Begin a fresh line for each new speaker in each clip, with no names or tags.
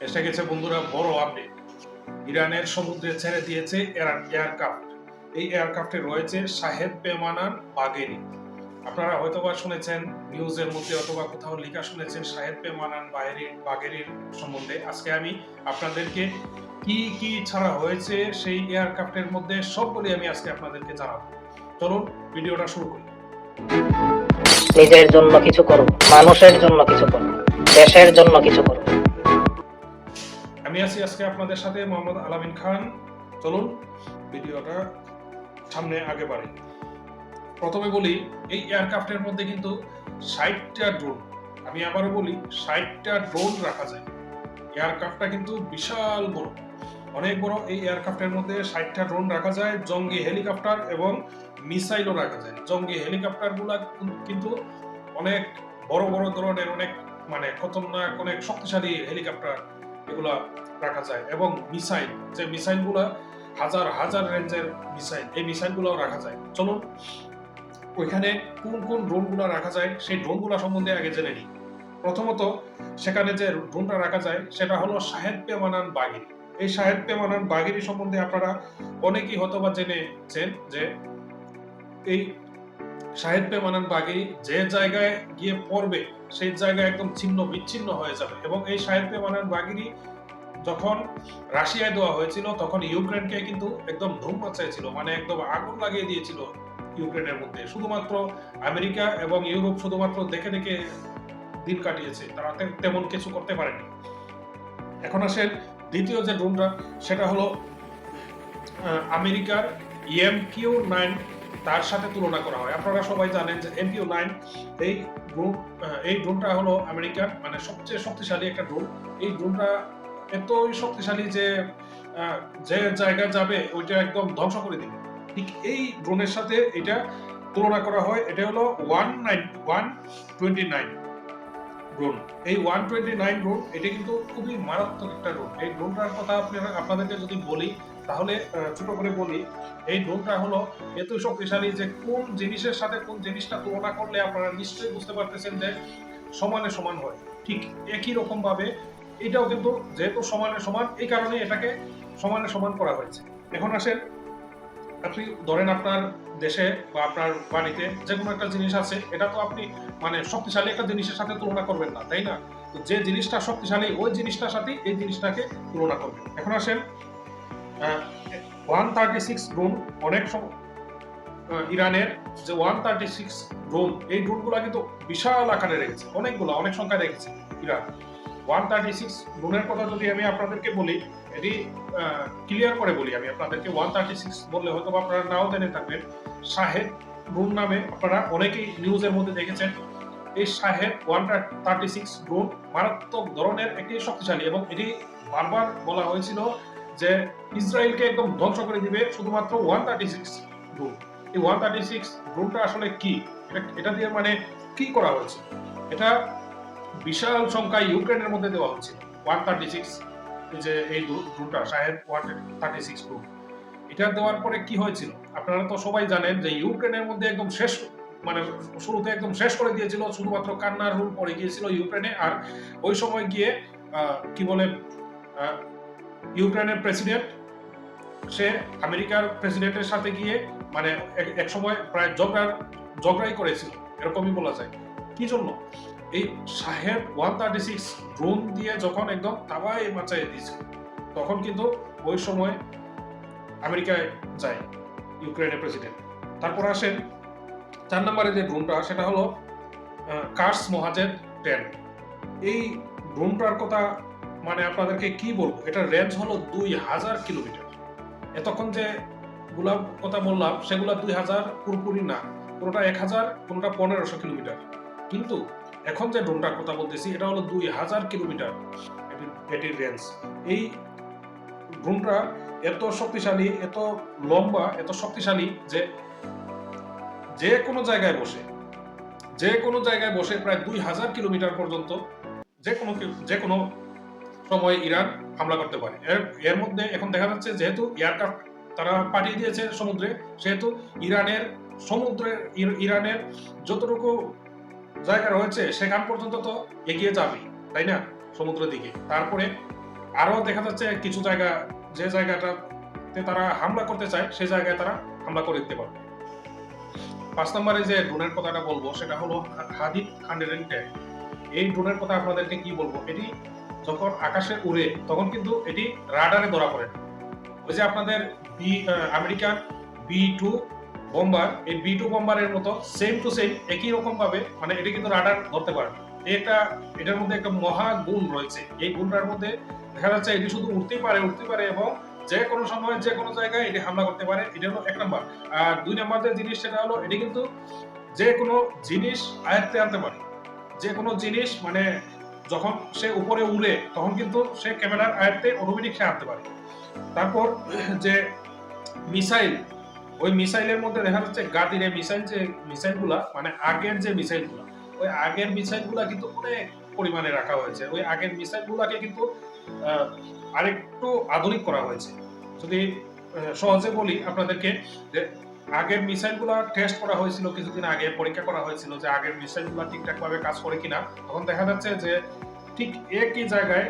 এসে গেছে বন্ধুরা বড় আপডেট ইরানের সমুদ্রে ছেড়ে দিয়েছে এয়ারক্রাফট এই এয়ারক্রাফটে রয়েছে সাহেব পেমানান বাগেরি আপনারা হয়তোবা শুনেছেন নিউজের মধ্যে অথবা কোথাও লেখা শুনেছেন সাহেব পেমানান বাহেরি বাগেরির সম্বন্ধে। আজকে আমি আপনাদেরকে কি কি ছাড়া হয়েছে সেই এয়ারক্রাফটের মধ্যে সবগুলি আমি আজকে আপনাদেরকে জানাব। চলুন ভিডিওটা শুরু করি।
নিজের জন্য কিছু করো মানুষের জন্য কিছু করো দেশের জন্য কিছু করো
আমি আছি আজকে আপনাদের সাথে মোহাম্মদ আলামিন খান। চলুন, ভিডিওটা সামনে আগে বাড়ি। প্রথমে বলি, এই এয়ারক্রাফটের মধ্যে কিন্তু ষাটটা ড্রোন। আমি আবারও বলি, ষাটটা ড্রোন রাখা যায়। এয়ারক্রাফটটা কিন্তু বিশাল বড়। অনেক বড় এই এয়ারক্রাফটের মধ্যে ষাটটা ড্রোন রাখা যায়, জঙ্গি হেলিকপ্টার এবং মিসাইলও রাখা যায়। জঙ্গি হেলিকপ্টারগুলা কিন্তু অনেক বড় বড় ধরনের অনেক মানে খতরনাক, অনেক শক্তিশালী হেলিকপ্টার এগুলা রাখা যায়। এবং মিসাইল, যে মিসাইলগুলা হাজার হাজার রেঞ্জের মিসাইল, এই মিসাইলগুলোও রাখা যায়। চলুন, ওইখানে কোন কোন ড্রোনগুলো রাখা যায়, সেই ড্রোনগুলো সম্বন্ধে আগে জেনে নিই। প্রথমত, সেখানে যে ড্রোনটা রাখা যায়, সেটা হলো শাহেদ পেমানান বাগিরি এই শাহেদ পেমানান বাগিরি সম্বন্ধে আপনারা অনেকেই হয়তোবা জেনেছেন যে এই শাহেদ পেমানান বাগিরি যে জায়গায় গিয়ে পড়বে, সেই জায়গায় একদম ছিন্ন, বিচ্ছিন্ন হয়ে যাবে। এবং এই শাহেদ পেমানান বাগিরি যখন রাশিয়ায় দেওয়া হয়েছিল, তখন ইউক্রেনকে কিন্তু একদম ধুম মাচাইছিল মানে একদম আগুন লাগিয়ে দিয়েছিল ইউক্রেনের মধ্যে। শুধুমাত্র আমেরিকা এবং ইউরোপ শুধুমাত্র দেখে দেখে দিন কাটিয়েছে, তারা তেমন কিছু করতে পারেনি। এখন আসেন দ্বিতীয় যে ড্রোনটা, সেটা হলো আমেরিকার এম কিউ নাইন তার সাথে তুলনা করা হয়। আপনারা সবাই জানেন যে এম কিউ নাইন, এই ড্রোন এই ড্রোনটা হলো আমেরিকার মানে সবচেয়ে শক্তিশালী একটা ড্রোন। এই ড্রোনটা এতই শক্তিশালী যে যে জায়গায় যাবে ওইটা একদম ধ্বংস করে দিবে। ঠিক এই ড্রোনের সাথে এটা তুলনা করা হয়। এটা হলো one nine, one twenty nine drone. এই ওয়ান টোয়েন্টি নাইন ড্রোন, এটা কিন্তু খুবই মারাত্মক একটা ড্রোন। এই ড্রোনটার কথা আপনারা, আপনাদেরকে যদি বলি তাহলে ছোট করে বলি, এই ড্রোনটা হলো এত শক্তিশালী যে কোন জিনিসের সাথে কোন জিনিসটা তুলনা করলে আপনারা নিশ্চয়ই বুঝতে পারতেছেন যে সমানে সমান হয়। ঠিক একই রকম ভাবে এটাও কিন্তু যেহেতু সমানে সমান, এই কারণে এটাকে সমানে সমান করা হয়েছে। এখন আসেন, আপনি ধরেন আপনার দেশে বা আপনার বাড়িতে যে কোনো একটা জিনিস আছে, এটা তো আপনি মানে শক্তিশালী একটা জিনিসের সাথে তুলনা করবেন না, তাই না? যে জিনিসটা শক্তিশালী, ওই জিনিসটার সাথে এই জিনিসটাকে তুলনা করবেন। এখন আসেন ওয়ান থার্টি সিক্স ড্রোন অনেক সম- আহ, ইরানের যে ওয়ান থার্টি সিক্স ড্রোন এই ড্রোনগুলো কিন্তু বিশাল আকারে রেখেছে অনেকগুলো অনেক সংখ্যায় রেখেছে ইরান। ওয়ান থার্টি সিক্স ড্রোনের কথা যদি আমি আপনাদেরকে বলি এটি ক্লিয়ার করে বলি আমি আপনাদেরকে ওয়ান থার্টি সিক্স বললে হয়তো আপনারা নাও জেনে থাকবেন শাহেদ ড্রোন নামে আপনারা অনেকেই নিউজের মধ্যে দেখেছেন এই Shahed one thirty six drone মারাত্মক ধরনের একটি শক্তিশালী এবং এটি বারবার বলা হয়েছিল যে ইসরায়েলকে একদম ধ্বংস করে দিবে শুধুমাত্র ওয়ান থার্টি সিক্স ড্রোন এই ওয়ান থার্টি সিক্স ড্রোনটা আসলে কি? এটা- দিয়ে মানে কি করা হয়েছে? এটা বিশাল সংখ্যায় ইউক্রেনের মধ্যে দেওয়া হচ্ছে, ওয়ান থার্টি সিক্স যে এই ড্রোনটা Shahed one thirty six drone এটা দেওয়ার পরে কি হয়েছিল? আপনারা তো সবাই জানেন যে ইউক্রেনের মধ্যে একদম শেষ মানে শুরুতে একদম শেষ করে দিয়েছিল, শুধুমাত্র কান্নার রুল পড়ে গিয়েছিল ইউক্রেনে। আর ওই সময় গিয়ে কি বলে ইউক্রেনের প্রেসিডেন্ট সে আমেরিকার প্রেসিডেন্টের সাথে গিয়ে মানে এক- সময় প্রায় ঝগড়ার, ঝগড়াই করেছিল, এরকমই বলা যায়। কি জন্য? এই সাহেব ওয়ান থার্টি সিক্স ড্রোন দিয়ে যখন একদম তাবাই মাচাই দিয়েছিল, তখন কিন্তু ওই সময় আমেরিকায় যায় ইউক্রেনের প্রেসিডেন্ট তারপর আসেন, চার নম্বরে যে ড্রোনটা সেটা হলো কার্স মহাজেদ টেন এই ড্রোনটার কথা মানে আপনাদেরকে কি বলব? এটার রেঞ্জ হলো দুই হাজার কিলোমিটার। এতক্ষণ যে গুলা কথা বললাম, সেগুলা দুই হাজার পুরোপুরি না। কোনোটা এক হাজার, কোনোটা পনেরোশো কিলোমিটার। কিন্তু এখন যে ড্রোনটার কথা বলতেছি, এটা হলো দুই হাজার কিলোমিটার। এটির- রেঞ্জ এই ড্রোনটা এত শক্তিশালী, এত লম্বা, এত শক্তিশালী যে যে কোনো জায়গায় বসে, যে কোনো জায়গায় বসে প্রায় দুই হাজার কিলোমিটার পর্যন্ত যে কোনো যে কোনো সময় ইরান হামলা করতে পারে। এর এর মধ্যে এখন দেখা যাচ্ছে যেহেতু এয়ারক্রাফট তারা পাঠিয়ে দিয়েছে সমুদ্রে, সেহেতু ইরানের সমুদ্রের ইরানের যতটুকু জায়গা রয়েছে সেখান পর্যন্ত তো এগিয়ে যাবে, তাই না? সমুদ্রের দিকে। তারপরে আরও দেখা যাচ্ছে কিছু জায়গা, যে জায়গাটাতে তারা হামলা করতে চায় সেই জায়গায় তারা হামলা করে দিতে পারবে। পাঁচ নম্বরে যে ড্রোনের কথাটা বলব, সেটা হলো হাদিদ হান্ড্রেড টেন এই ড্রোনের কথা আপনাদেরকে কি বলব? এটি যখন আকাশে উড়ে, তখন কিন্তু এটি রাডারে ধরা পড়ে। ওই যে আপনাদের B American B two bomber এই বি টু বোম্বারের মতো সেম টু সেম একই রকম ভাবে মানে এটি কিন্তু রাডার ধরতে পারে। এটা, এটার মধ্যে একটা মহা গুণ রয়েছে। এই গুণটার মধ্যে দেখা যাচ্ছে এটি শুধু উঠতেই পারে উঠতে পারে এবং যে কোনো সময়, যে কোনো জায়গায় এটি হামলা করতে পারে। এটা হলো এক নম্বর। আর দুই নম্বর যে জিনিস, সেটা হলো এটি কিন্তু যে কোনো জিনিস আয়ত্তে আনতে পারে। যে কোনো জিনিস মানে যখন সে উপরে উড়ে, তখন কিন্তু সে ক্যামেরার আয়ত্তে অটোমেটিক সে আনতে পারে। তারপর যে মিসাইল, ওই মিসাইলের মধ্যে দেখা যাচ্ছে গাদির মিসাইল যে মিসাইলগুলা মানে আগের যে মিসাইলগুলা, ওই আগের মিসাইলগুলা কিন্তু অনেক পরিমাণে রাখা হয়েছে। ওই আগের মিসাইলগুলাকে কিন্তু আরেকটু আধুনিক করা হয়েছে। যদি সহজে বলি আপনাদেরকে যে আগের মিসাইলগুলা টেস্ট করা হয়েছিল, কিছুদিন আগে পরীক্ষা করা হয়েছিল যে আগের মিসাইলগুলা ঠিকঠাক ভাবে কাজ করে কিনা। তখন দেখা যাচ্ছে যে ঠিক একই জায়গায়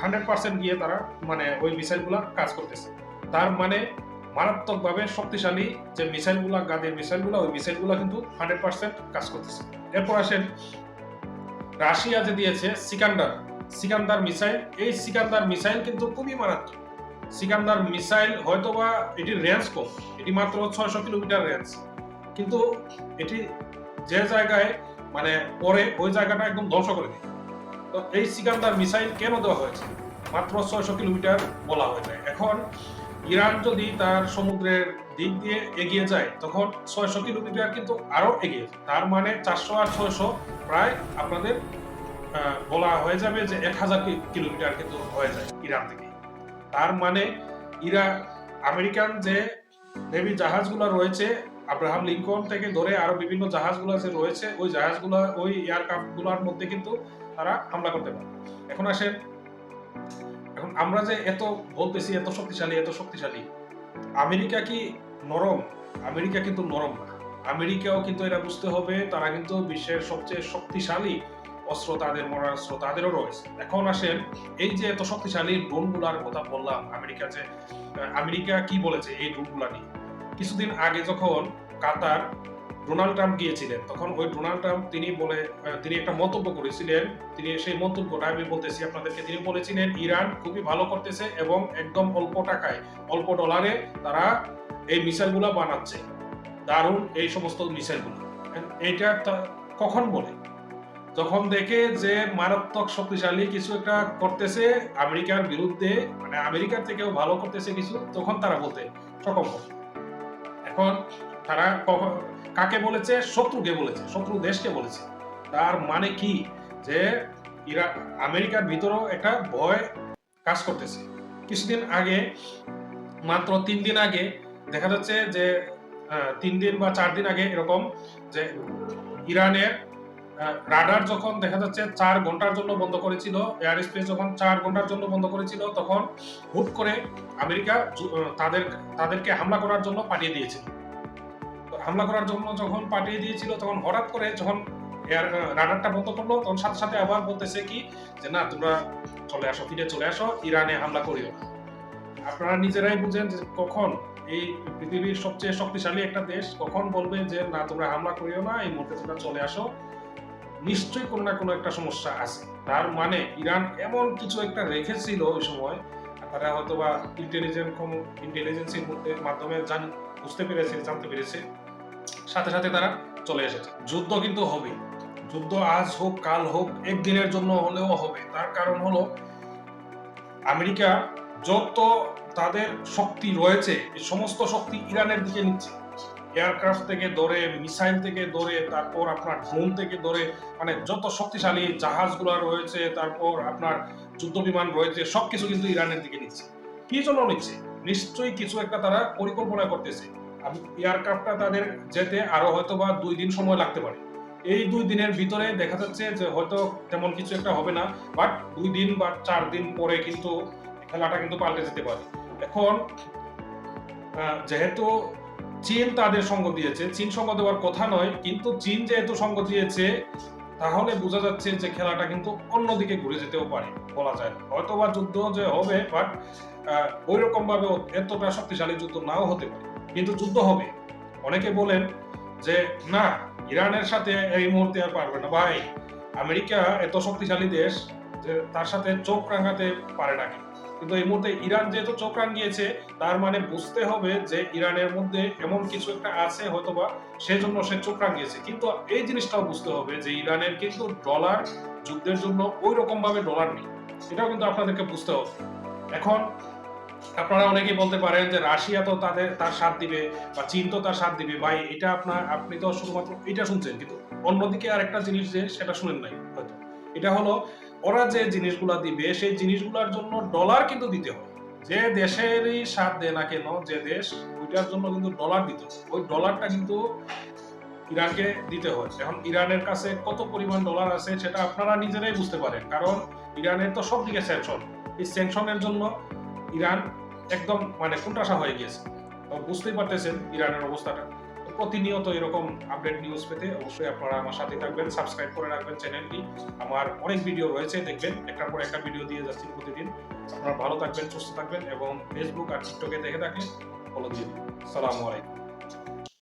হান্ড্রেড পার্সেন্ট গিয়ে তারা মানে ওই মিসাইলগুলা কাজ করতেছে। তার মানে মারাত্মকভাবে শক্তিশালী যে মিসাইলগুলা, গাদের মিসাইলগুলা, ওই মিসাইলগুলা কিন্তু হান্ড্রেড পার্সেন্ট কাজ করতেছে। এরপর আসেন, রাশিয়া যে দিয়েছে সিকান্ডার সিকান্দার মিসাইল, এই সিকান্দার মিসাইল কিন্তু খুবই মারাত্মক। সিকান্দার মিসাইল হয়তোবা এটির রেঞ্জ কম। এটি মাত্র ছয়শো কিলোমিটার রেঞ্জ কিন্তু এটি যে জায়গায় মানে পরে ওই জায়গাটা একদম ধ্বংস করে দেয় তো এই সিকান্দার মিসাইল কেন দেওয়া হয়েছে? মাত্র ছয়শো কিলোমিটার বলা হয়েছে এখন ইরান যদি তার সমুদ্রের দিক দিয়ে এগিয়ে যায়, তখন ছয়শো কিলোমিটার কিন্তু আরও এগিয়ে যায়। তার মানে চারশো আর ছয়শো প্রায় আপনাদের বলা হয়ে যাবে যে এক হাজার কিলোমিটার কিন্তু হয়ে যায় ইরান থেকে। তার মানে ইরা আমেরিকান যে নেভি জাহাজগুলো রয়েছে, আব্রাহাম লিঙ্কন থেকে ধরে আরও বিভিন্ন জাহাজগুলো যে রয়েছে, ওই জাহাজগুলো, ওই এয়ারক্রাফটগুলোর মধ্যে কিন্তু তারা হামলা করতে পারে। এখন আসেন, এখন আমরা যে এত বলতেছি, এত শক্তিশালী এত শক্তিশালী, আমেরিকা কি নরম? আমেরিকা কিন্তু নরম না। আমেরিকাও কিন্তু এটা বুঝতে হবে, তারা কিন্তু বিশ্বের সবচেয়ে শক্তিশালী অস্ত্র তাদের মরাস্ত্র তাদেরও রয়েছে। এখন আসেন, এই যে এত শক্তিশালী ড্রোনগুলার কথা বললাম আমেরিকা যে আমেরিকা কি বলেছে এই ড্রোনগুলা নিয়ে? কিছুদিন আগে যখন কাতার ডোনাল্ড ট্রাম্প গিয়েছিলেন, তখন ওই ডোনাল্ড ট্রাম্প তিনি বলে তিনি একটা মন্তব্য করেছিলেন। তিনি সেই মন্তব্যটা আমি বলতেছি, আপনাদেরকে তিনি বলেছিলেন, ইরান খুবই ভালো করতেছে এবং একদম অল্প টাকায়, অল্প ডলারে তারা এই মিসাইলগুলো বানাচ্ছে। দারুণ এই সমস্ত মিসাইলগুলো। এইটা কখন বলে? যখন দেখে যে মারাত্মক শক্তিশালী কিছু একটা করতেছে আমেরিকার বিরুদ্ধে মানে আমেরিকার থেকেও ভালো করতেছে কিছু, তখন তারা বলতে সক্ষম এখন তারা কাকে বলেছে? শত্রুকে বলেছে, শত্রু দেশকে বলেছে। তার মানে কি? যে ইরা, আমেরিকার ভিতরেও একটা ভয় কাজ করতেছে। কিছুদিন আগে, মাত্র তিন দিন আগে দেখা যাচ্ছে যে তিন দিন বা চার দিন আগে এরকম যে ইরানের রাডার যখন দেখা যাচ্ছে চার ঘণ্টার জন্য বন্ধ করেছিল, এয়ার স্পেস যখন চার ঘণ্টার জন্য বন্ধ করেছিল, তখন হুট করে আমেরিকা তাদের, তাদেরকে হামলা করার জন্য পাঠিয়ে দিয়েছিল। হামলা করার জন্য যখন পাঠিয়ে দিয়েছিল, তখন হঠাৎ করে যখন এয়ার রাডারটা বন্ধ করল, তখন সাথে সাথে আবার বলতেছে কি যে, না, তোমরা চলে আসো, ফিরে চলে আসো, ইরানে হামলা করিও আপনারা নিজেরাই বুঝেন যে কখন এই পৃথিবীর সবচেয়ে শক্তিশালী একটা দেশ কখন বলবে যে, না, তোমরা হামলা করিও না, এই মুহূর্তে তোমরা চলে আসো। নিশ্চয়ই কোনো না কোনো একটা সমস্যা আছে। তার মানে ইরান এমন কিছু একটা রেখেছিল ওই সময় তারা হয়তো বা ইন্টেলিজেন্ট ইন্টেলিজেন্সির মাধ্যমে জান, বুঝতে পেরেছে, জানতে পেরেছে। সাথে সাথে তারা চলে এসেছে। যুদ্ধ কিন্তু হবে যুদ্ধ আজ হোক, কাল হোক, একদিনের জন্য হলেও হবে। তার কারণ হলো, আমেরিকা যত তাদের শক্তি রয়েছে এই সমস্ত শক্তি ইরানের দিকে নিচ্ছে। এয়ারক্রাফট থেকে ধরে, মিসাইল থেকে ধরে, তারপর আপনার ড্রোন থেকে ধরে মানে যত শক্তিশালী জাহাজগুলো রয়েছে, তারপর আপনার যুদ্ধ বিমান রয়েছে, সবকিছু কিন্তু ইরানের দিকে নিচ্ছে। কি জন্য নিচ্ছে? নিশ্চয়ই কিছু একটা তারা পরিকল্পনা করতেছে। এয়ারক্রাফটটা তাদের যেতে আরও হয়তো বা দুই দিন সময় লাগতে পারে। এই দুই দিনের ভিতরে দেখা যাচ্ছে যে হয়তো তেমন কিছু একটা হবে না, বাট দুই দিন বা চার দিন পরে কিন্তু খেলাটা কিন্তু পাল্টে যেতে পারে। এখন যেহেতু চীন তাদের সঙ্গ দিয়েছে। চীন সঙ্গ দেওয়ার কথা নয়, কিন্তু চীন যেহেতু সঙ্গ দিয়েছে, তাহলে বোঝা যাচ্ছে যে খেলাটা কিন্তু অন্যদিকে ঘুরে যেতেও পারে, বলা যায়। না। হয়তোবা যুদ্ধ যে হবে বাট ওই ভাবে এতটা শক্তিশালী যুদ্ধ নাও হতে পারে। কিন্তু যুদ্ধ হবে। অনেকে বলেন যে, না, ইরানের সাথে এই মুহূর্তে আর পারবে না। ভাই, আমেরিকা এত শক্তিশালী দেশ যে তার সাথে চোখ রাঙাতে পারে না কিন্তু এই মুহূর্তে ইরান যেহেতু চোখ রাঙিয়েছে, তার মানে বুঝতে হবে যে ইরানের মধ্যে এমন কিছু একটা আছে হয়তোবা, সেজন্য সে চোখ রাঙিয়েছে। কিন্তু এই জিনিসটাও বুঝতে হবে যে ইরানের কিন্তু ডলার যুদ্ধের জন্য ওই রকম ভাবে ডলার নেই। এটাও কিন্তু আপনাদেরকে বুঝতে হবে। এখন আপনারা অনেকেই বলতে পারেন যে রাশিয়া তো তাদের, তার সাথ দিবে বা চীন তো তার সাথ দিবে। ভাই, এটা আপনার, আপনি তো শুধুমাত্র এটা শুনছেন, কিন্তু অন্যদিকে আরেকটা জিনিস যে সেটা শুনেন নাই হয়তো। এটা হলো ওরা যে জিনিসগুলা দিবে, সেই জিনিসগুলোর জন্য ডলার কিন্তু দিতে হবে যে দেশেরই সাথ দেয় না কেন, যে দেশ, ওইটার জন্য কিন্তু ডলার দিতে। ওই ডলারটা কিন্তু ইরানকে দিতে হয়। এখন ইরানের কাছে কত পরিমাণ ডলার আছে, সেটা আপনারা নিজেরাই বুঝতে পারেন। কারণ ইরানের তো সব দিকে স্যাংশন এই স্যাংশনের জন্য ইরান একদম মানে কোনটাসা হয়ে গিয়েছে। বুঝতেই পারতেছেন ইরানের অবস্থাটা। প্রতিনিয়ত এরকম আপডেট নিউজ পেতে অবশ্যই আপনারা আমার সাথে থাকবেন সাবস্ক্রাইব করে রাখবেন চ্যানেলটি আমার অনেক ভিডিও রয়েছে, দেখবেন, একটার পর একটা ভিডিও দিয়ে যাচ্ছি প্রতিদিন। আপনারা ভালো থাকবেন, সুস্থ থাকবেন এবং ফেসবুক আর টিকটকে দেখে থাকলে ফলো দিন। সালামু আলাইকুম।